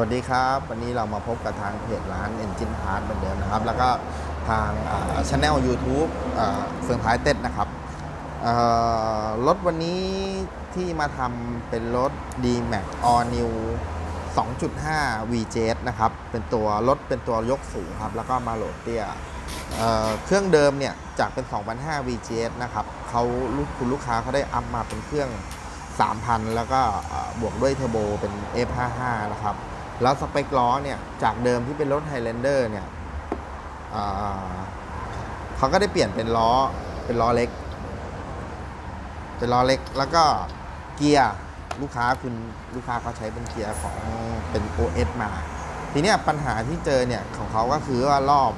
วัสดีครับ วันนี้เรามาพบกับทางเพจร้าน Engine Part เหมือนเดิมนะครับ แล้วก็ทางช anel YouTube เฟืองท้ายเต็ดนะครับรถวันนี้ที่มาทำเป็นรถ D-Max All New 2.5 VJS นะครับ เป็นตัวรถเป็นตัวยกสูงครับ แล้วก็มาโหลดเตี้ยเเครื่องเดิมเนี่ย จากเป็น 2,500 VJS นะครับเขาลูกคุณลูกค้าเขาได้อัพมาเป็นเครื่อง 3,000 แล้วก็บวกด้วยเทอร์โบเป็น F55 นะครับ แล้วสเปคล้อเนี่ย จากเดิมที่เป็นรถ Highlander เนี่ยเขาก็ได้เปลี่ยนเป็นล้อเป็นล้อเล็ก เป็นล้อเล็กแล้วก็เกียร์ลูกค้าคุณลูกค้าเขาใช้เป็นเกียร์ของเป็น OS มา ทีเนี้ยปัญหาที่เจอเนี่ยของเขาก็คือว่ารอบ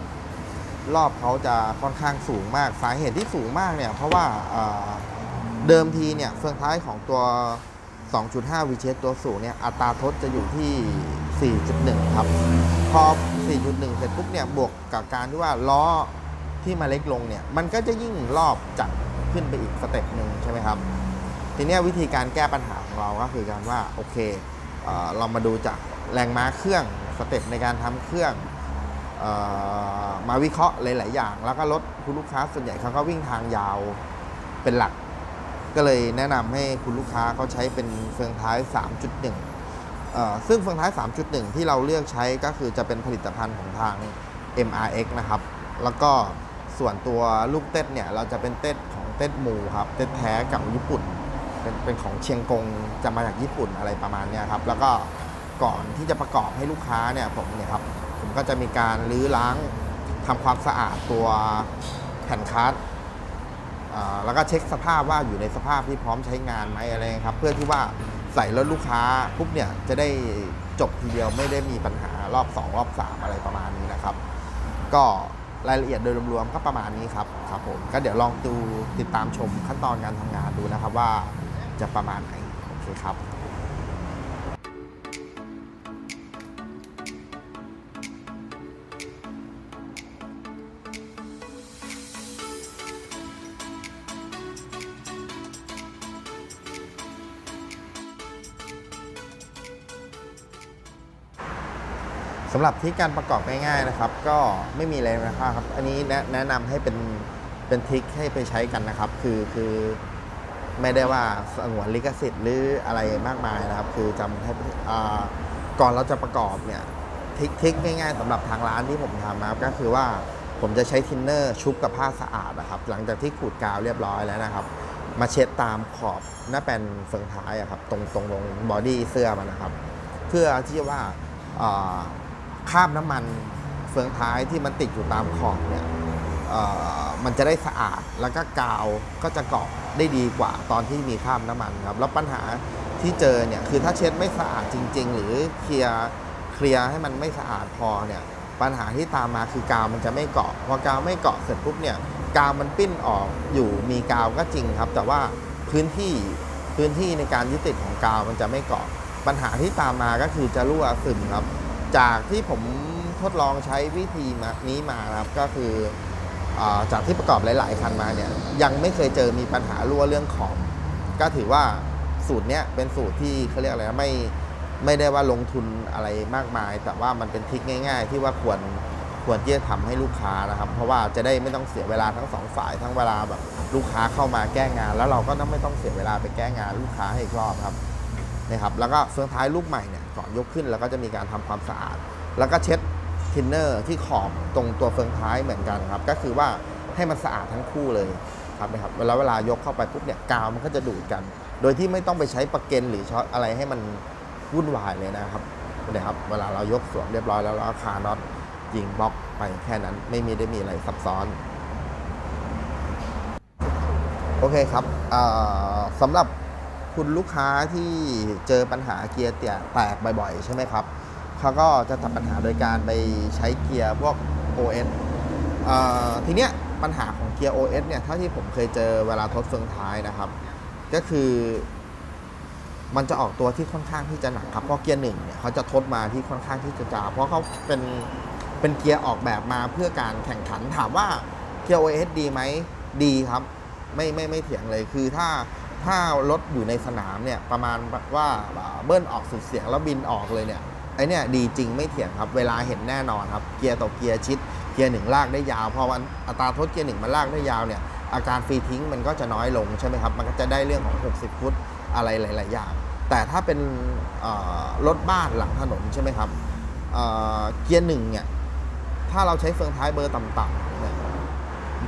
รอบเขาจะค่อนข้างสูงมากสาเหตุที่สูงมากเนี่ย เพราะว่าเดิมทีเนี่ยเฟืองท้ายของตัว 2.5 v ีเชตัวสูงเนี่ย อัตราทดจะอยู่ที่ 4.1 ครับ พอ 4.1 เสร็จปุ๊บเนี่ยบวกกับการที่ว่าล้อที่มาเล็กลงเนี่ยมันก็จะยิ่งรอบจัดขึ้นไปอีกสเต็ปหนึ่งใช่ไหมครับ ทีนี้วิธีการแก้ปัญหาของเราก็คือการว่าโอเคเอเรามาดูจากแรงม้าเครื่องสเต็ปในการทำเครื่องออมาวิเคราะห์หลาย ๆ อย่าง แล้วก็รถคุณลูกค้าส่วนใหญ่เขาก็วิ่งทางยาวเป็นหลัก ก็เลยแนะนำให้คุณลูกค้าเขาใช้เป็นเฟืองท้าย 3.1 ซึ่งเฟืองท้าย 3.1 ที่เราเลือกใช้ก็คือจะเป็นผลิตภัณฑ์ของทาง MRX นะครับ แล้วก็ส่วนตัวลูกเต้นเนี่ย เราจะเป็นเต้นของเต้นมูครับ เต้นแท้กับญี่ปุ่น เป็นเป็นของเชียงกงจะมาจากญี่ปุ่นอะไรประมาณเนี้ยครับ แล้วก็ก่อนที่จะประกอบให้ลูกค้าเนี่ยผมเนี่ยครับผมก็จะมีการรื้อล้างทำความสะอาดตัวแผ่นคัสแล้วก็เช็คสภาพว่าอยู่ในสภาพที่พร้อมใช้งานไหมอะไรครับ เพื่อที่ว่า ใส่รถลูกค้าปุ๊บเนี่ยจะได้จบทีเดียวไม่ได้มีปัญหารอบ 2 รอบ 3 อะไรประมาณนี้นะครับ ก็รายละเอียดโดยรวมๆก็ประมาณนี้ครับครับผมก็เดี๋ยวลองดูติดตามชมขั้นตอนการทำงานดูนะครับว่าจะประมาณไหนโอเคครับ สำหรับที่การประกอบง่ายๆนะครับ ก็ไม่มีอะไรนะครับ อันนี้แนะนำให้เป็นเป็นทริคให้ไปใช้กันนะครับ คือคือไม่ได้ว่าสงวนลิขสิทธิ์หรืออะไรมากมายนะครับ คือจำให้อ่ก่อนเราจะประกอบเนี่ยทิคทิคง่ายๆสำหรับทางร้านที่ผมทำนะครับ ก็คือว่าผมจะใช้ทินเนอร์ชุบกับผ้าสะอาดนะครับ หลังจากที่ขูดกาวเรียบร้อยแล้วนะครับ มาเช็ดตามขอบหน้าแปนเฟืองท้ายอะครับ ตรงตรงตรงบอดี้เสื้อมันนะครับ เพื่อที่ว่า คราบน้ำมันเฟืองท้ายที่มันติดอยู่ตามขอบเนี่ยมันจะได้สะอาดแล้วก็กาวก็จะเกาะได้ดีกว่าตอนที่มีคราบน้ำมันครับแล้วปัญหาที่เจอเนี่ยคือถ้าเช็ดไม่สะอาดจริง ๆ หรือเคลียร์เคลียร์ให้มันไม่สะอาดพอเนี่ยปัญหาที่ตามมาคือกาวมันจะไม่เกาะพอกาวไม่เกาะเสร็จปุ๊บเนี่ยกาวมันปิ้นออกอยู่มีกาวก็จริงครับ แต่ว่าพื้นที่พื้นที่ในการยึดติดของกาวมันจะไม่เกาะปัญหาที่ตามมาก็คือจะรั่วซึมครับ จากที่ผมทดลองใช้วิธีนี้มาครับก็คืออจากที่ประกอบหลาย ๆ คันมาเนี่ยยังไม่เคยเจอมีปัญหารั่วเรื่องขอบก็ถือว่าสูตรเนี้ยเป็นสูตรที่เขาเรียกอะไรนะไม่ไม่ได้ว่าลงทุนอะไรมากมาย แต่ว่ามันเป็นทริคง่าย ๆ ที่ว่าควรควรที่จะทำให้ลูกค้านะครับ เพราะว่าจะได้ไม่ต้องเสียเวลาทั้งสองฝ่ายทั้งเวลาแบบลูกค้าเข้ามาแก้งาน แล้วเราก็ต้องไม่ต้องเสียเวลาไปแก้งานลูกค้าให้อีกรอบครับนะครับ แล้วก็เฟืองท้ายลูกใหม่เนี่ย ยกขึ้น แล้วก็จะมีการทำความสะอาด แล้วก็เช็ดทินเนอร์ที่ขอบตรงตัวเฟืองท้ายเหมือนกันครับ ก็คือว่าให้มันสะอาดทั้งคู่เลยครับนะครับเวลาเวลายกเข้าไปปุ๊บเนี่ยกาวมันก็จะดูดกัน โดยที่ไม่ต้องไปใช้ประเก็นหรือช็อตอะไรให้มันวุ่นวายเลยนะครับนะครับ เวลาเรายกสวมเรียบร้อยแล้วเราคาน็อตยิงบล็อกไปแค่นั้นไม่มีได้มีอะไรซับซ้อน โอเคครับสำหรับ คุณลูกค้าที่เจอปัญหาเกียร์เตี่ยแตกบ่อยๆ ใช่ไหมครับเขาก็จะตัดปัญหาโดยการไปใช้เกียร์พวก OS อ่าทีเนี้ยปัญหาของเกียร์ OS เนี่ยเท่าที่ผมเคยเจอเวลาทดเฟืองท้ายนะครับ ก็คือ มันจะออกตัวที่ค่อนข้างที่จะหนักครับเพราะเกียร์หนึ่งเนี่ยเขาจะทดมาที่ค่อนข้างที่จะจาเพราะเขาเป็นเป็นเกียร์ออกแบบมาเพื่อการแข่งขันถามว่าเกียร์ OS ดีไหมดีครับ ไม่ไม่ไม่เถียงเลยคือถ้า ถ้ารถอยู่ในสนามเนี่ยประมาณว่าเบิ้ลออกสุดเสียงแล้วบินออกเลยเนี่ยไอเนี่ยดีจริงไม่เถียงครับ เวลาเห็นแน่นอนครับ เกียร์ต่อเกียร์ชิด เกียร์หนึ่งลากได้ยาวพอวันอัตราทดเกียร์หนึ่งมันลากได้ยาวเนี่ยอาการฟรีทิ้งมันก็จะน้อยลงใช่ไหมครับ มันก็จะได้เรื่องของ 60 ฟุตอะไรหลาย ๆ อย่าง แต่ถ้าเป็นรถบ้านหลังถนนใช่ไหมครับเเกียร์หนึ่งเนี่ยถ้าเราใช้เฟืองท้ายเบอร์ต่ำๆเนี่ย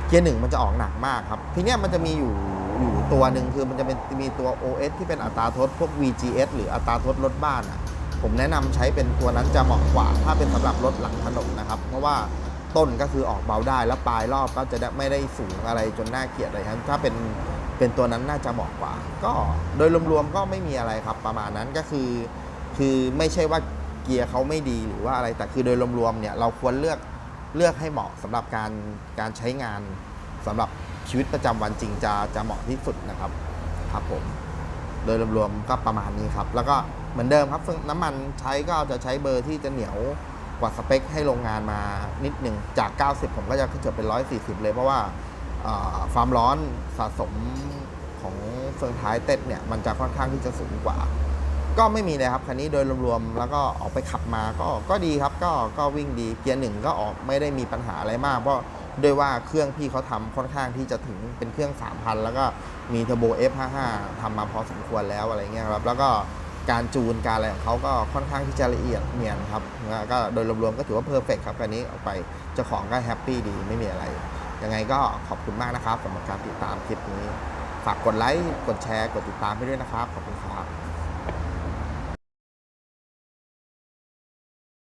เกียร์หนึ่งมันจะออกหนักมากครับ ทีเนี้ยมันจะมีอยู่ อยู่ตัวหนึ่งคือมันจะเป็นมีตัว OS ที่เป็นอัตราทดพวก VGS หรืออัตราทดรถบ้านอะผมแนะนำใช้เป็นตัวนั้นจะเหมาะกว่า ถ้าเป็นสำหรับรถหลังถนนนะครับ เพราะว่าต้นก็คือออกเบาได้แล้วปลายรอบก็จะไม่ได้สูงอะไรจนน่าเกลียดอะไรครับถ้าเป็นเป็นตัวนั้นน่าจะเหมาะกว่า ก็โดยรวมๆก็ไม่มีอะไรครับ ประมาณนั้นก็คือ คือไม่ใช่ว่าเกียร์เขาไม่ดีหรือว่าอะไรแต่คือโดยรวมๆเนี่ยเราควรเลือกเลือกให้เหมาะสำหรับการการใช้งานสำหรับ ชีวิตประจำวันจริงจะจะเหมาะที่สุดนะครับครับผมโดยรวมๆก็ประมาณนี้ครับ แล้วก็เหมือนเดิมครับเฟืองน้ำมันใช้ก็จะใช้เบอร์ที่จะเหนียวกว่าสเปคให้โรงงานมานิดหนึ่งจาก 90 ผมก็จะขึ้นจะเป็น 140 เลยเพราะว่าความร้อนสะสมของเฟืองท้ายเต็ดเนี่ยมันจะค่อนข้างที่จะสูงกว่า ก็ไม่มีเลยครับคันนี้โดยรวมๆแล้วก็ออกไปขับมาก็ก็ดีครับ ก็ก็วิ่งดีเกียร์หนึ่งก็ออกไม่ได้มีปัญหาอะไรมากเพราะ ด้วยว่าเครื่องพี่เขาทำค่อนข้างที่จะถึงเป็นเครื่อง 3,000 แล้วก็มีเทอร์โบ F55 ทำมาพอสมควรแล้วอะไรเงี้ยครับ แล้วก็การจูนการอะไรของเขาก็ค่อนข้างที่จะละเอียดเนียนครับ ก็โดยรวมๆก็ถือว่าเพอร์เฟกครับคันนี้ออกไปเจ้าของก็แฮปปี้ดีไม่มีอะไร ยังไงก็ขอบคุณมากนะครับสำหรับการติดตามคลิปนี้ ฝากกดไลค์ กดแชร์ กดติดตามให้ด้วยนะครับ ขอบคุณครับ